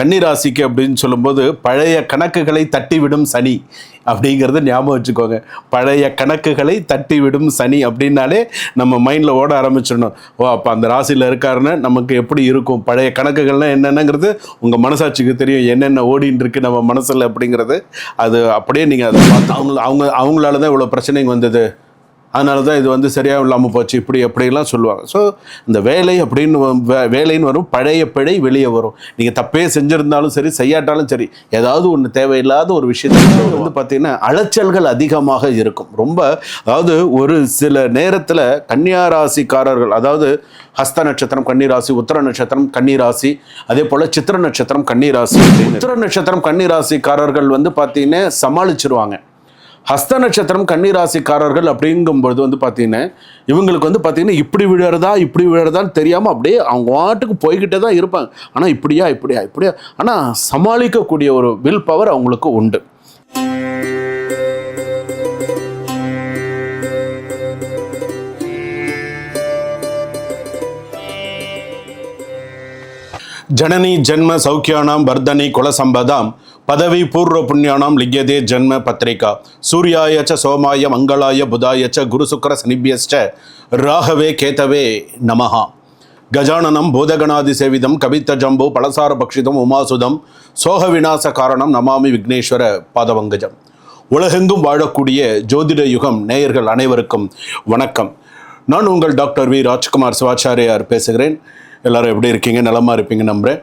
கன்னிராசிக்கு அப்படின்னு சொல்லும்போது பழைய கணக்குகளை தட்டிவிடும் சனி அப்படிங்கிறத ஞாபகம் வச்சுக்கோங்க. பழைய கணக்குகளை தட்டிவிடும் சனி அப்படின்னாலே நம்ம மைண்டில் ஓட ஆரம்பிச்சிடணும். ஓ அப்போ அந்த ராசியில் இருக்காருன்னா நமக்கு எப்படி இருக்கும்? பழைய கணக்குகள்லாம் என்னென்னங்கிறது உங்கள் மனசாட்சிக்கு தெரியும். என்னென்ன ஓடின்னு இருக்கு நம்ம மனசில் அப்படிங்கிறது. அது அப்படியே நீங்கள் அதை பார்த்து அவங்க அவங்க அவங்களால தான் இவ்வளோ பிரச்சனைங்க வந்தது. அதனால தான் இது வந்து சரியாக இல்லாமல் போச்சு இப்படி அப்படிலாம் சொல்லுவாங்க. ஸோ இந்த வேலை அப்படின்னு வே- வேலைன்னு வரும் பழைய பிழை வெளியே வரும். நீங்கள் தப்பே செஞ்சுருந்தாலும் சரி செய்யாட்டாலும் சரி ஏதாவது ஒன்று தேவையில்லாத ஒரு விஷயத்துல வந்து பார்த்தீங்கன்னா அலைச்சல்கள் அதிகமாக இருக்கும். ரொம்ப அதாவது ஒரு சில நேரத்தில் கன்னியாராசிக்காரர்கள் அதாவது ஹஸ்த நட்சத்திரம் கன்னிராசி உத்தர நட்சத்திரம் கன்னிராசி அதே போல் சித்திர நட்சத்திரம் கன்னிராசி உத்தர நட்சத்திரம் கன்னிராசிக்காரர்கள் வந்து பார்த்தீங்கன்னா சமாளிச்சிருவாங்க. ஹஸ்த நட்சத்திரம் கன்னிராசிக்காரர்கள் அப்படிங்கும்பொழுது வந்து பார்த்தீங்கன்னா இவங்களுக்கு வந்து பார்த்தீங்கன்னா இப்படி விழுறதா இப்படி விழுறதான்னு தெரியாமல் அப்படியே அவங்க வாட்டுக்கு போய்கிட்டே தான் இருப்பாங்க. ஆனால் இப்படியா இப்படியா இப்படியா? ஆனால் சமாளிக்கக்கூடிய ஒரு வில் பவர் அவங்களுக்கு உண்டு. ஜனனி ஜென்ம சௌக்கியானாம் வர்தனி குலசம்பதாம் பதவி பூர்வ புண்ணியானாம் லிங்கதே ஜென்ம பத்திரிகா. சூர்யாய ச சோமாய மங்களாய புதாய ச குரு சுக்கர ராகவே கேதவே நமஹா. கஜானனம் பூதகணாதி சேவிதம் கவித்த ஜம்பு பலசார பக்ஷிதம் உமாசுதம் சோக விநாச காரணம் நமாமி விக்னேஸ்வர பாதவங்கஜம். உலகெங்கும் வாழக்கூடிய ஜோதிட யுகம் நேயர்கள் அனைவருக்கும் வணக்கம். நான் உங்கள் டாக்டர் வி. ராஜ்குமார் சிவாச்சாரியார் பேசுகிறேன். எல்லாரும் எப்படி இருக்கீங்க? நலமாக இருப்பீங்க நம்புறேன்.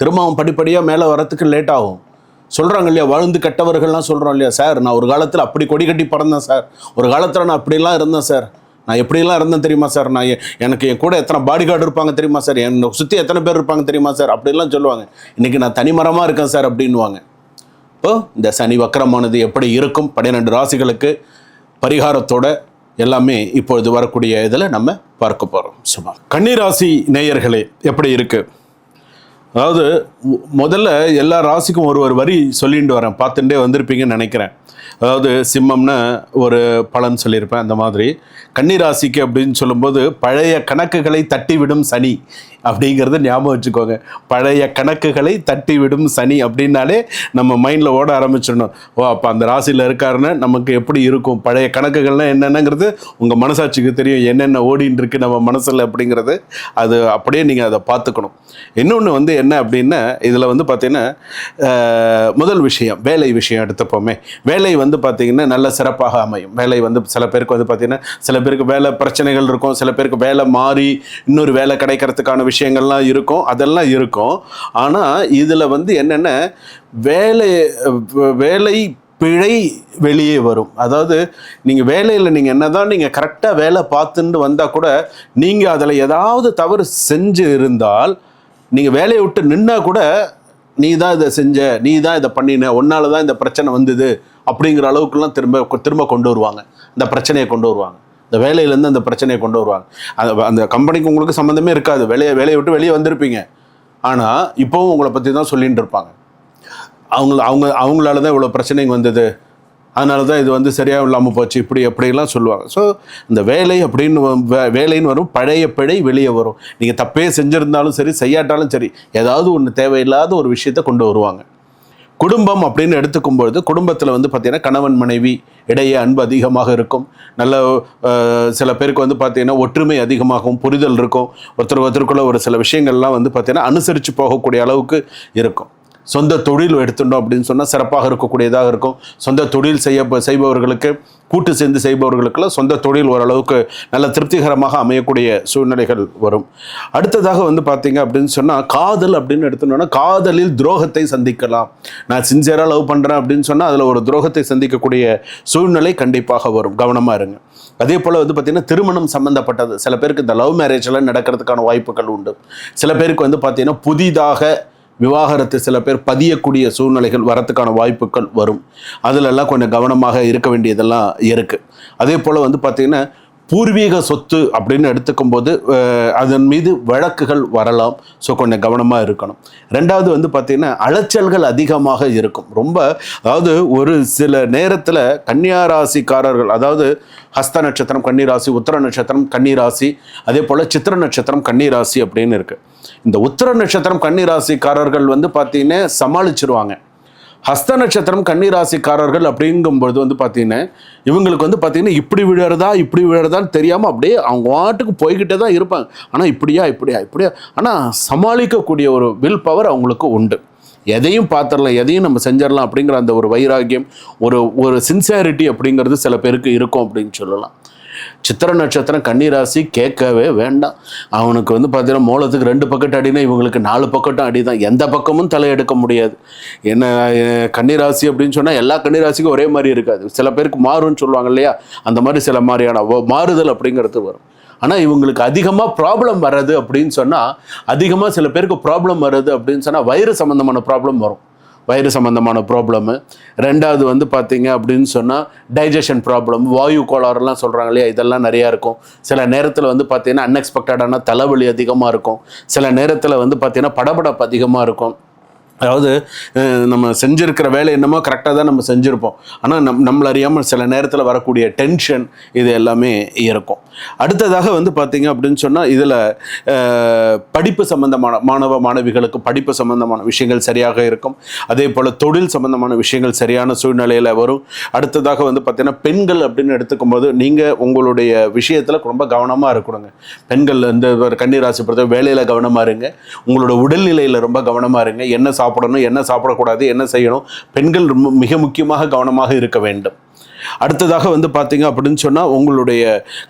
திரும்ப அவன் படிப்படியாக மேலே வரத்துக்கு லேட் ஆகும். சொல்கிறாங்க இல்லையா வாழ்ந்து கெட்டவர்கள்லாம் சொல்கிறோம் இல்லையா சார் நான் ஒரு காலத்தில் அப்படி கொடி கட்டி பறந்தேன் சார். ஒரு காலத்தில் நான் அப்படிலாம் இருந்தேன் சார். நான் எப்படியெல்லாம் இருந்தேன் தெரியுமா சார்? நான் எனக்கு என் கூட எத்தனை பாடி கார்டு இருப்பாங்க தெரியுமா சார்? என்னை சுற்றி எத்தனை பேர் இருப்பாங்க தெரியுமா சார்? அப்படிலாம் சொல்லுவாங்க. இன்றைக்கி நான் தனிமரமாக இருக்கேன் சார் அப்படின்வாங்க இப்போ இந்த சனி வக்கரமானது எப்படி இருக்கும்? பன்னிரெண்டு ராசிகளுக்கு பரிகாரத்தோட எல்லாமே இப்பொழுது வரக்கூடிய இதில் நம்ம பார்க்க போகிறோம் சும்மா கன்னிராசி நேயர்களே எப்படி இருக்குது அதாவது முதல்ல எல்லா ராசிக்கும் ஒரு ஒரு வரி சொல்லிட்டு வரேன். பார்த்துட்டே வந்திருப்பீங்கன்னு நினைக்கிறேன். அதாவது சிம்மம்னு ஒரு பலன் சொல்லியிருப்பேன் அந்த மாதிரி. கன்னி ராசிக்கு அப்படின்னு சொல்லும்போது பழைய கணக்குகளை தட்டிவிடும் சனி. அப்படிங்கிறத ஞாபகம் வச்சுக்கோங்க. பழைய கணக்குகளை தட்டி விடும் சனி அப்படின்னாலே நம்ம மைண்டில் ஓட ஆரம்பிச்சிடணும். ஓ அப்போ அந்த ராசியில் இருக்காருன்னு நமக்கு எப்படி இருக்கும்? பழைய கணக்குகள்லாம் என்னென்னங்கிறது உங்கள் மனசாட்சிக்கு தெரியும். என்னென்ன ஓடின்னு இருக்கு நம்ம மனசில் அப்படிங்கிறது. அது அப்படியே நீங்கள் அதை பார்த்துக்கணும். இன்னொன்று வந்து என்ன அப்படின்னா இதில் வந்து பார்த்தீங்கன்னா முதல் விஷயம் வேலை விஷயம் எடுத்துப்போமே. வேலை வந்து பார்த்தீங்கன்னா நல்ல சிறப்பாக அமையும். வேலை வந்து சில பேருக்கு வந்து பார்த்திங்கன்னா சில பேருக்கு வேலை பிரச்சனைகள் இருக்கும். சில பேருக்கு வேலை மாறி இன்னொரு வேலை கிடைக்கிறதுக்கான விஷயங்கள்லாம் இருக்கும் அதெல்லாம் இருக்கும். ஆனால் இதில் வந்து என்னென்ன வேலை வேலை பிழை வெளியே வரும். அதாவது நீங்கள் வேலையில் நீங்கள் என்ன தான் நீங்கள் கரெக்டாக வேலை பார்த்துட்டு வந்தால் கூட நீங்கள் அதில் ஏதாவது தவறு செஞ்சு இருந்தால் நீங்கள் வேலையை விட்டு நின்னா கூட நீ தான் இதை செஞ்ச நீ தான் இதை பண்ணின உன்னால தான் இந்த பிரச்சனை வந்தது அப்படிங்கிற அளவுக்குலாம் திரும்ப திரும்ப கொண்டு வருவாங்க. இந்த பிரச்சனையை கொண்டு வருவாங்க. இந்த வேலையிலேருந்து அந்த பிரச்சனையை கொண்டு வருவாங்க. அந்த அந்த கம்பெனிக்கு உங்களுக்கு சம்மந்தமே இருக்காது. வேலையை வேலையை விட்டு வெளியே வந்திருப்பீங்க. ஆனால் இப்போவும் உங்களை பற்றி தான் சொல்லிகிட்டு இருப்பாங்க. அவங்க அவங்க அவங்களால தான் இவ்வளோ பிரச்சனைங்க வந்தது. அதனால தான் இது வந்து சரியாக இல்லாமல் போச்சு. இப்படி எப்படிலாம் சொல்லுவாங்க. ஸோ இந்த வேலை அப்படின்னு வ- வே- வேலைன்னு வரும். பழைய பிழை வெளியே வரும். நீங்கள் தப்பே செஞ்சுருந்தாலும் சரி செய்யாட்டாலும் சரி ஏதாவது ஒன்று தேவையில்லாத ஒரு விஷயத்தை கொண்டு வருவாங்க. குடும்பம் அப்படின்னு எடுத்துக்கும் பொழுது குடும்பத்தில் வந்து பார்த்திங்கன்னா கணவன் மனைவி இடையே அன்பு அதிகமாக இருக்கும். நல்ல சில பேருக்கு வந்து பார்த்தீங்கன்னா ஒற்றுமை அதிகமாகவும் புரிதல் இருக்கும். ஒருத்தர் ஒருத்தருக்குள்ள ஒரு சில விஷயங்கள்லாம் வந்து பார்த்திங்கன்னா அனுசரித்து போகக்கூடிய அளவுக்கு இருக்கும். சொந்த தொழில் எடுத்துட்டோம் அப்படின்னு சொன்னால் சிறப்பாக இருக்கக்கூடியதாக இருக்கும். சொந்த தொழில் செய்ய செய்பவர்களுக்கு கூட்டு சேர்ந்து செய்பவர்களுக்கெல்லாம் சொந்த தொழில் ஓரளவுக்கு நல்ல திருப்திகரமாக அமையக்கூடிய சூழ்நிலைகள் வரும். அடுத்ததாக வந்து பார்த்தீங்க அப்படின்னு சொன்னால் காதல் அப்படின்னு எடுத்துட்டோம்னா காதலில் துரோகத்தை சந்திக்கலாம். நான் சின்சியராக லவ் பண்ணுறேன் அப்படின்னு சொன்னால் அதில் ஒரு துரோகத்தை சந்திக்கக்கூடிய சூழ்நிலை கண்டிப்பாக வரும். கவனமாக இருங்க. அதே போல் வந்து பார்த்திங்கன்னா திருமணம் சம்மந்தப்பட்டது சில பேருக்கு இந்த லவ் மேரேஜ் எல்லாம் நடக்கிறதுக்கான வாய்ப்புகள் உண்டு. சில பேருக்கு வந்து பார்த்திங்கன்னா புதிதாக விவாகரத்து சில பேர் பதியக்கூடிய சூழ்நிலைகள் வரத்துக்கான வாய்ப்புகள் வரும். அதிலெல்லாம் கொஞ்சம் கவனமாக இருக்க வேண்டியதெல்லாம் இருக்குது அதே போல் வந்து பார்த்திங்கன்னா பூர்வீக சொத்து அப்படின்னு எடுத்துக்கும் போது அதன் மீது வழக்குகள் வரலாம். ஸோ கொஞ்சம் கவனமாக இருக்கணும். ரெண்டாவது வந்து பார்த்திங்கன்னா அலைச்சல்கள் அதிகமாக இருக்கும். ரொம்ப அதாவது ஒரு சில நேரத்தில் கன்னியாராசிக்காரர்கள் அதாவது ஹஸ்த நட்சத்திரம் கன்னிராசி உத்தர நட்சத்திரம் கன்னிராசி அதே போல் சித்திர நட்சத்திரம் கன்னிராசி அப்படின்னு இருக்குது இந்த உத்தர நட்சத்திரம் கன்னிராசிக்காரர்கள் வந்து பார்த்திங்கன்னா சமாளிச்சிருவாங்க. ஹஸ்த நட்சத்திரம் கன்னிராசிக்காரர்கள் அப்படிங்கும்பொழுது வந்து பார்த்தீங்கன்னா இவங்களுக்கு வந்து பார்த்தீங்கன்னா இப்படி விழுறதா இப்படி விழறதான்னு தெரியாமல் அப்படியே அவங்க வாட்டுக்கு போய்கிட்டே தான் இருப்பாங்க. ஆனால் இப்படியா இப்படியா இப்படியா? ஆனால் சமாளிக்கக்கூடிய ஒரு வில் பவர் அவங்களுக்கு உண்டு. எதையும் பார்த்துடலாம் எதையும் நம்ம செஞ்சிடலாம் அப்படிங்கிற அந்த ஒரு வைராக்கியம் ஒரு ஒரு சின்சியாரிட்டி அப்படிங்கிறது சில பேருக்கு இருக்கும் அப்படின்னு சொல்லலாம். சித்திர நட்சத்திரம் கன்னிராசி கேட்கவே வேண்டாம். அவனுக்கு வந்து பார்த்தீங்கன்னா மூலத்துக்கு ரெண்டு பக்கெட் அடினா இவங்களுக்கு நாலு பக்கெட்டும் அடி தான் எந்த பக்கமும் தலையெடுக்க முடியாது. என்ன கன்னிராசி அப்படின்னு சொன்னால் எல்லா கன்னிராசிக்கும் ஒரே மாதிரி இருக்காது. சில பேருக்கு மாறும்னு சொல்லுவாங்க இல்லையா? அந்த மாதிரி சில மாதிரியான மாறுதல் அப்படிங்கிறது வரும். ஆனால் இவங்களுக்கு அதிகமாக ப்ராப்ளம் வர்றது அப்படின்னு சொன்னால் அதிகமாக சில பேருக்கு ப்ராப்ளம் வருது அப்படின்னு சொன்னால் வயிறு சம்மந்தமான ப்ராப்ளம் வரும். வயிறு சம்மந்தமான ப்ராப்ளமு ரெண்டாவது வந்து பார்த்தீங்க அப்படின்னு சொன்னால் டைஜஷன் ப்ராப்ளம் வாயு கோளாறுலாம் சொல்கிறாங்க இல்லையா? இதெல்லாம் நிறையா இருக்கும். சில நேரத்தில் வந்து பார்த்தீங்கன்னா அன்எக்ஸ்பெக்டடான தலைவலி அதிகமாக இருக்கும். சில நேரத்தில் வந்து பார்த்தீங்கன்னா படபடப்பு அதிகமாக இருக்கும். அதாவது நம்ம செஞ்சுருக்கிற வேலை என்னமோ கரெக்டாக தான் நம்ம செஞ்சுருப்போம். ஆனால் நம் நம்மள அறியாமல் சில நேரத்தில் வரக்கூடிய டென்ஷன் இது எல்லாமே இருக்கும். அடுத்ததாக வந்து பார்த்திங்க அப்படின்னு சொன்னால் இதில் படிப்பு சம்மந்தமான மாணவ மாணவிகளுக்கு படிப்பு சம்மந்தமான விஷயங்கள் சரியாக இருக்கும். அதே போல் தொழில் சம்மந்தமான விஷயங்கள் சரியான சூழ்நிலையில் வரும். அடுத்ததாக வந்து பார்த்திங்கன்னா பெண்கள் அப்படின்னு எடுத்துக்கும்போது நீங்கள் உங்களுடைய விஷயத்தில் ரொம்ப கவனமாக இருக்கணுங்க. பெண்கள் இந்த ஒரு கன்னிராசி பொறுத்த வேலையில் கவனமாக இருங்க. உங்களோட உடல்நிலையில் ரொம்ப கவனமாக இருங்க. என்ன சாப்பிடணும் என்ன சாப்பிடக்கூடாது என்ன செய்யணும் பெண்கள் ரொம்ப மிக முக்கியமாக கவனமாக இருக்க வேண்டும். அடுத்ததாக வந்து பார்த்தீங்க அப்படின்னு சொன்னால் உங்களுடைய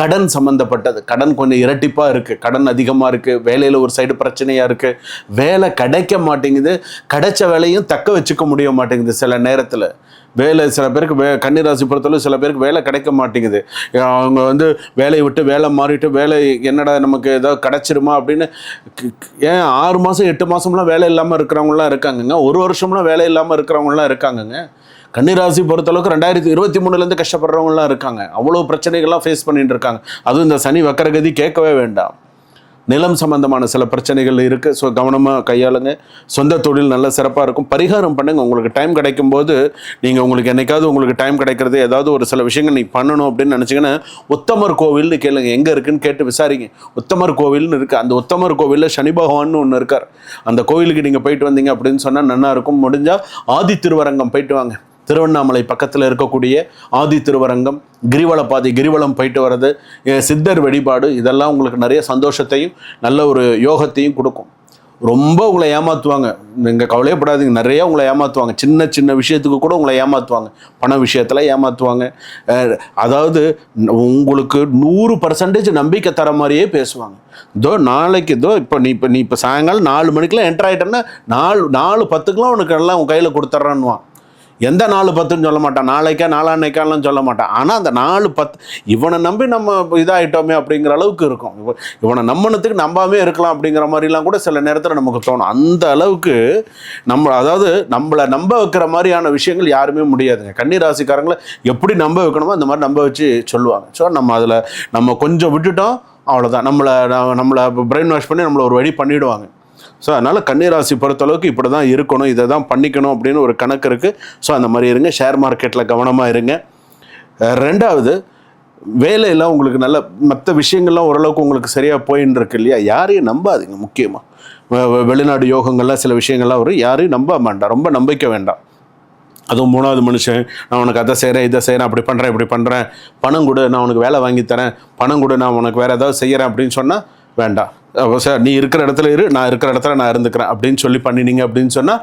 கடன் சம்மந்தப்பட்டது கடன் கொஞ்சம் இரட்டிப்பாக இருக்குது கடன் அதிகமாக இருக்குது வேலையில் ஒரு சைடு பிரச்சனையாக இருக்குது வேலை கிடைக்க மாட்டேங்குது. கிடைச்ச வேலையும் தக்க வச்சுக்க முடிய மாட்டேங்குது சில நேரத்தில். வேலை சில பேருக்கு வே கன்னிராசி பொறுத்தளவு சில பேருக்கு வேலை கிடைக்க மாட்டேங்குது. அவங்க வந்து வேலையை விட்டு வேலை மாறிட்டு வேலை என்னடா நமக்கு ஏதோ கிடச்சிருமா அப்படின்னு ஏன் ஆறு மாதம் எட்டு மாதம்லாம் வேலை இல்லாமல் இருக்கிறவங்களாம் இருக்காங்கங்க. ஒரு வருஷம்லாம் வேலை இல்லாமல் இருக்கிறவங்களாம் இருக்காங்கங்க. கன்னிராசி பொறுத்தளவுக்கு ரெண்டாயிரத்தி இருபத்தி மூணுலேருந்து கஷ்டப்படுறவங்களாம் இருக்காங்க. அவ்வளோ பிரச்சனைகள்லாம் ஃபேஸ் பண்ணிட்டு இருக்காங்க. அதுவும் இந்த சனி வக்கரகதி கேட்கவே வேண்டாம். நிலம் சம்பந்தமான சில பிரச்சனைகள் இருக்குது ஸோ கவனமாக கையாளுங்க. சொந்த தொழில் நல்ல சிறப்பாக இருக்கும். பரிகாரம் பண்ணுங்கள் உங்களுக்கு டைம் கிடைக்கும் போது நீங்கள் உங்களுக்கு என்னைக்காவது உங்களுக்கு டைம் கிடைக்கிறது ஏதாவது ஒரு சில விஷயங்கள் நீங்கள் பண்ணணும் அப்படின்னு நினச்சிங்கன்னா உத்தமர் கோவில்னு கேளுங்க. எங்கே இருக்குன்னு கேட்டு விசாரிங்க. உத்தமர் கோவில்னு இருக்குது அந்த உத்தமர் கோவிலில் சனி பகவான்னு ஒன்று இருக்கார். அந்த கோவிலுக்கு நீங்கள் போயிட்டு வந்தீங்க அப்படின்னு சொன்னால் நல்லா இருக்கும். முடிஞ்சால் ஆதி திருவரங்கம் போயிட்டு வாங்க. திருவண்ணாமலை பக்கத்தில் இருக்கக்கூடிய ஆதி திருவரங்கம் கிரிவலப்பாதை கிரிவலம் போயிட்டு வர்றது சித்தர் வழிபாடு இதெல்லாம் உங்களுக்கு நிறைய சந்தோஷத்தையும் நல்ல ஒரு யோகத்தையும் கொடுக்கும். ரொம்ப உங்களை ஏமாற்றுவாங்க நீங்கள் கவலையப்படாதீங்க. நிறைய உங்களை ஏமாற்றுவாங்க சின்ன சின்ன விஷயத்துக்கு கூட உங்களை ஏமாற்றுவாங்க பண விஷயத்தில் ஏமாற்றுவாங்க அதாவது உங்களுக்கு நூறு பர்சன்டேஜ் நம்பிக்கை தர மாதிரியே பேசுவாங்க. இதோ நாளைக்கு இதோ இப்போ நீ இப்போ நீ இப்போ சாயங்காலம் நாலு மணிக்கெலாம் என்ட்ராயிட்டேன்னா ஆகிட்டேன்னா நாலு நாலு பத்துக்கெலாம் உனக்கு எல்லாம் உன் கையில் கொடுத்துட்றான்னுவான் எந்த நாலு பத்துன்னு சொல்ல மாட்டான். நாளைக்கா நாளான்னைக்காலாம் சொல்ல மாட்டான். ஆனால் அந்த நாலு பத்து இவனை நம்பி நம்ம இதாகிட்டோமே அப்படிங்கிற அளவுக்கு இருக்கும். இவனை நம்பினத்துக்கு நம்பாமே இருக்கலாம் அப்படிங்கிற மாதிரிலாம் கூட சில நேரத்தில் நமக்கு தோணும். அந்த அளவுக்கு நம்ம அதாவது நம்மளை நம்ப வைக்கிற மாதிரியான விஷயங்கள் யாருமே முடியாதுங்க. கன்னி ராசிக்காரங்களை எப்படி நம்ப வைக்கணுமோ அந்த மாதிரி நம்ப வச்சு சொல்லுவாங்க. ஸோ நம்ம அதில் நம்ம கொஞ்சம் விட்டுட்டோம் அவ்வளோதான் நம்மளை நம்மளை பிரெயின் வாஷ் பண்ணி நம்மளை ஒரு வழி பண்ணிவிடுவாங்க ஸோ அதனால் கன்னிராசி பொறுத்தளவுக்கு இப்படி தான் இருக்கணும் இதை தான் பண்ணிக்கணும் அப்படின்னு ஒரு கணக்கு இருக்குது ஸோ அந்த மாதிரி இருங்க ஷேர் மார்க்கெட்டில் கவனமாக இருங்க. ரெண்டாவது வேலையெல்லாம் உங்களுக்கு நல்ல மற்ற விஷயங்கள்லாம் ஓரளவுக்கு உங்களுக்கு சரியாக போயின்னு இருக்கு இல்லையா? யாரையும் நம்பாதீங்க முக்கியமாக வெளிநாடு யோகங்கள்லாம் சில விஷயங்கள்லாம் வரும் யாரையும் நம்ப வேண்டாம் ரொம்ப நம்பிக்கை வேண்டாம். அதுவும் மூணாவது மனுஷன் நான் உனக்கு அதை செய்கிறேன் இதை செய்கிறேன் அப்படி பண்ணுறேன் இப்படி பண்ணுறேன் பணம் கொடு நான் உனக்கு வேலை வாங்கி தரேன். பணம் கொடு நான் உனக்கு வேறு ஏதாவது செய்கிறேன் அப்படின்னு சொன்னால் வேண்டாம். சார் நீ இருக்கிற இடத்துல இரு நான் இருக்கிற இடத்துல நான் இருந்துக்கிறேன் அப்படின்னு சொல்லி பண்ணினீங்க அப்படின்னு சொன்னால்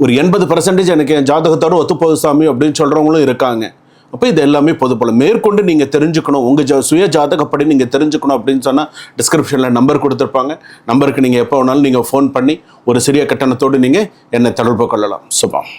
ஒரு எண்பது பர்சன்டேஜ் எனக்கு என் ஜாதகத்தோட ஒத்துப்போகுது சாமி அப்படின்னு சொல்கிறவங்களும் இருக்காங்க. அப்போ இது எல்லாமே பொதுப்பலம் மேற்கொண்டு நீங்கள் தெரிஞ்சுக்கணும். உங்கள் ஜா சுய ஜாதகப்படி நீங்கள் தெரிஞ்சுக்கணும் அப்படின்னு சொன்னால் டிஸ்கிரிப்ஷனில் நம்பர் கொடுத்துருப்பாங்க. நம்பருக்கு நீங்கள் எப்போ வேணாலும் நீங்கள் ஃபோன் பண்ணி ஒரு சிறிய கட்டணத்தோடு நீங்கள் என்னை தொடர்பு கொள்ளலாம். சுபம்.